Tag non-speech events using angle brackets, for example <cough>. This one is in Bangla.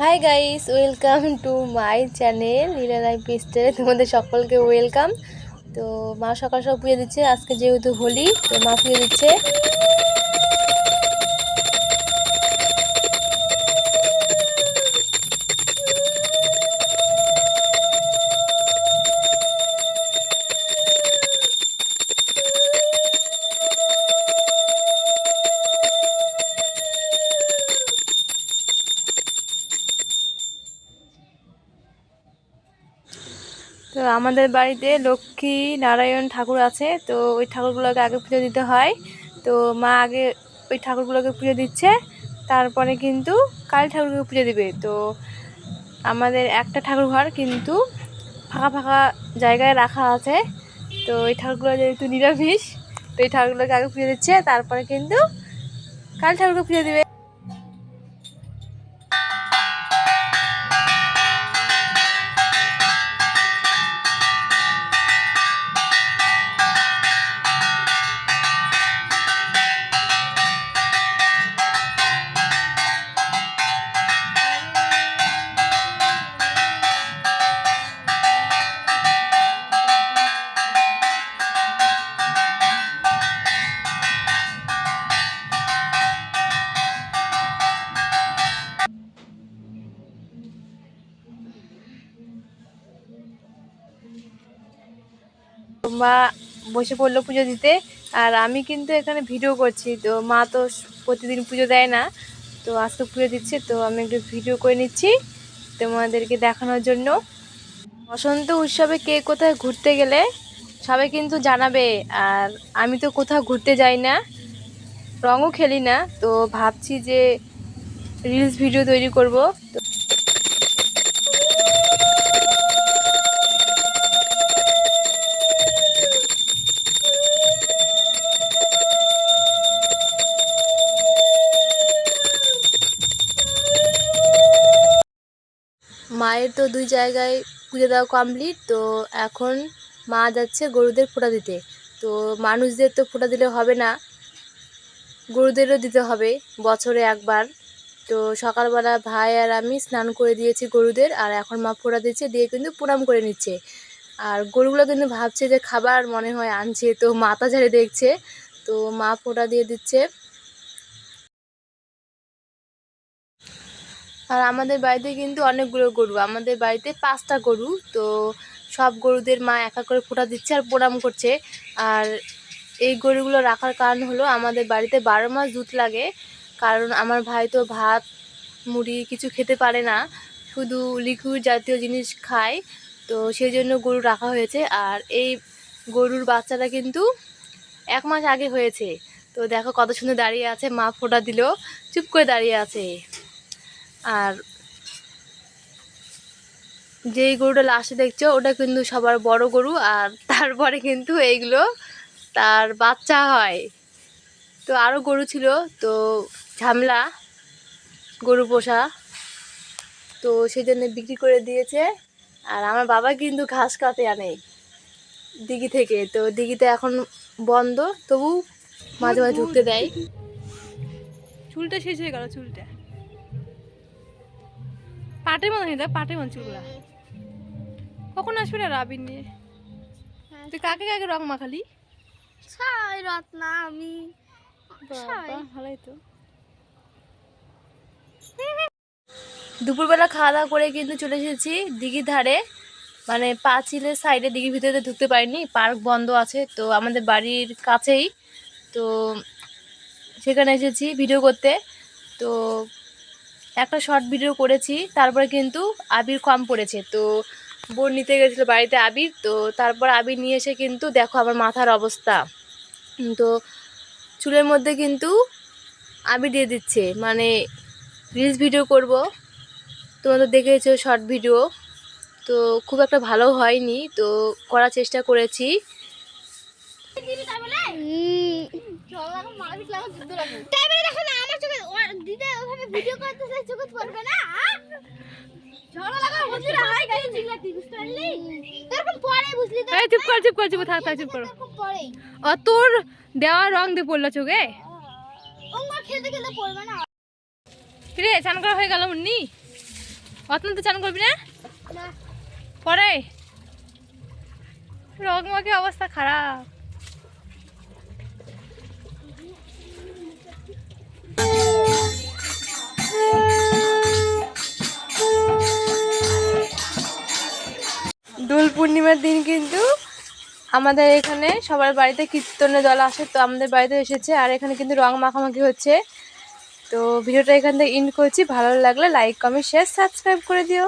Hi guys welcome to my channel Leela life পিস্টেল তোমাদের সকলকে ওয়েলকাম তো মা সকাল সব পুজো দিচ্ছে, আজকে যেহেতু হোলি, তো মা পুজো দিচ্ছে। তো আমাদের বাড়িতে লক্ষ্মী নারায়ণ ঠাকুর আছে, তো ওই ঠাকুরগুলোকে আগে পুজো দিতে হয়। তো মা আগে ওই ঠাকুরগুলোকে পুজো দিচ্ছে, তারপরে কিন্তু কালী ঠাকুরকে পুজো দিবে। তো আমাদের একটা ঠাকুর ঘর কিন্তু ফাঁকা ফাঁকা জায়গায় রাখা আছে। তো ওই ঠাকুরগুলো যেহেতু নিরামিষ, তো এই ঠাকুরগুলোকে আগে পুজো দিচ্ছে, তারপরে কিন্তু কালী ঠাকুরকে পুজো দিবে। মা বসে পড়ল পুজো দিতে, আর আমি কিন্তু এখানে ভিডিও করছি। তো মা তো প্রতিদিন পুজো দেয় না, তো আজকে পুজো দিচ্ছে, তো আমি একটু ভিডিও করে নিচ্ছি তোমাদেরকে দেখানোর জন্য। বসন্ত উৎসবে কে কোথায় ঘুরতে গেলে সবাই কিন্তু জানাবে, আর আমি তো কোথাও ঘুরতে যাই না, রঙও খেলি না, তো ভাবছি যে রিলস ভিডিও তৈরি করব। তো মায়ের তো দুই জায়গায় পুজো দেওয়া কমপ্লিট তো এখন মা যাচ্ছে গরুদের ফোঁটা দিতে। তো মানুষদের তো ফোঁটা দিলে হবে না, গরুদেরও দিতে হবে বছরে একবার। তো সকালবেলা ভাই আর আমি স্নান করে দিয়েছি গরুদের, আর এখন মা ফোঁটা দিচ্ছে, দিয়ে কিন্তু প্রণাম করে নিচ্ছে। আর গরুগুলো কিন্তু ভাবছে যে খাবার মনে হয় আনছে, তো মাথা ঝাড়ে দেখছে, তো মা ফোঁটা দিয়ে দিচ্ছে। আর আমাদের বাড়িতে কিন্তু অনেকগুলো গরু, আমাদের বাড়িতে পাঁচটা গরু, তো সব গরুদের মা একা করে ফোঁটা দিচ্ছে আর প্রণাম করছে। আর এই গরুগুলো রাখার কারণ হলো আমাদের বাড়িতে বারো মাস দুধ লাগে, কারণ আমার ভাই তো ভাত, মুড়ি কিছু খেতে পারে না, শুধু লিকুইড জাতীয় জিনিস খায়, তো সেই জন্য গরু রাখা হয়েছে। আর এই গরুর বাচ্চাটা কিন্তু এক মাস আগে হয়েছে, তো দেখো কত সুন্দর দাঁড়িয়ে আছে, মা ফোঁটা দিল, চুপ করে দাঁড়িয়ে আছে। আর যেই গরুটা লাস্টে দেখছ, ওটা কিন্তু সবার বড় গরু আর <laughs> তারপরে কিন্তু এইগুলো তার বাচ্চা হয়। তো আরও গরু ছিল, তো ঝামেলা, গরু পোষা। তো সেই জন্য বিক্রি করে দিয়েছে। আর আমার বাবা কিন্তু ঘাস কাটে আনে দিঘি থেকে। তো দিঘিতে এখন বন্ধ, তবু মাঝে মাঝে ঢুকতে দেয়। চুলটা শেষ হয়ে গেল, চুলটা। পাটের মতো হয়ে পাটের মতো চুলগুলা। কখন আসবে না রাবিন নিয়ে? তুই কাকে কাকে রং মাখালি? ছাই রত্না আমি। ভালোই তো। দুপুরবেলা খাওয়া দাওয়া করে কিন্তু চলে এসেছি দিঘির ধারে। মানে পাঁচিলের সাইডে দিঘির ভিতরে ঢুকতে পারিনি পার্ক বন্ধ আছে তো আমাদের বাড়ির কাছেই। তো সেখানে এসেছি ভিডিও করতে। তো একটা শর্ট ভিডিও করেছি, তারপরে কিন্তু আবির কম পড়েছে। তো বোন নিতে গেছিল বাড়িতে আবির, তো তারপর আবির নিয়ে এসে কিন্তু দেখো আমার মাথার অবস্থা। তো চুলের মধ্যে কিন্তু আবির দিয়ে দিচ্ছে। মানে রিলস ভিডিও করব। তোমাদের দেখেছ শর্ট ভিডিও তো খুব একটা ভালো হয়নি, তো করার চেষ্টা করেছি। দেখো না, আমার চোখে দিদা ওভাবে ভিডিও চোখে পড়বে না লাগা বন্ধুরা হাই বুঝতে পারলি? এরকম বুঝলি তো? এই চুপ কর চুপ কর চুপ থাক থাক চুপ করো। ও তোর দেওয়া রং দিয়ে পড়ল চোখে? ওঙ্গা খেলতে খেলতে পড়বে না। রে চান করা হয়ে গেল মুন্নি? অতন তো চান করবি না? না। পরে। রং অবস্থা খারাপ। পূর্ণিমার দিন কিন্তু আমাদের এখানে সবার বাড়িতে কীর্তনের দল আসে, তো আমাদের বাড়িতে এসেছে। আর এখানে কিন্তু রং মাখামাখি হচ্ছে। তো ভিডিওটা এখান থেকে ইন করছি। ভালো লাগলে লাইক কমেন্ট শেয়ার সাবস্ক্রাইব করে দিও।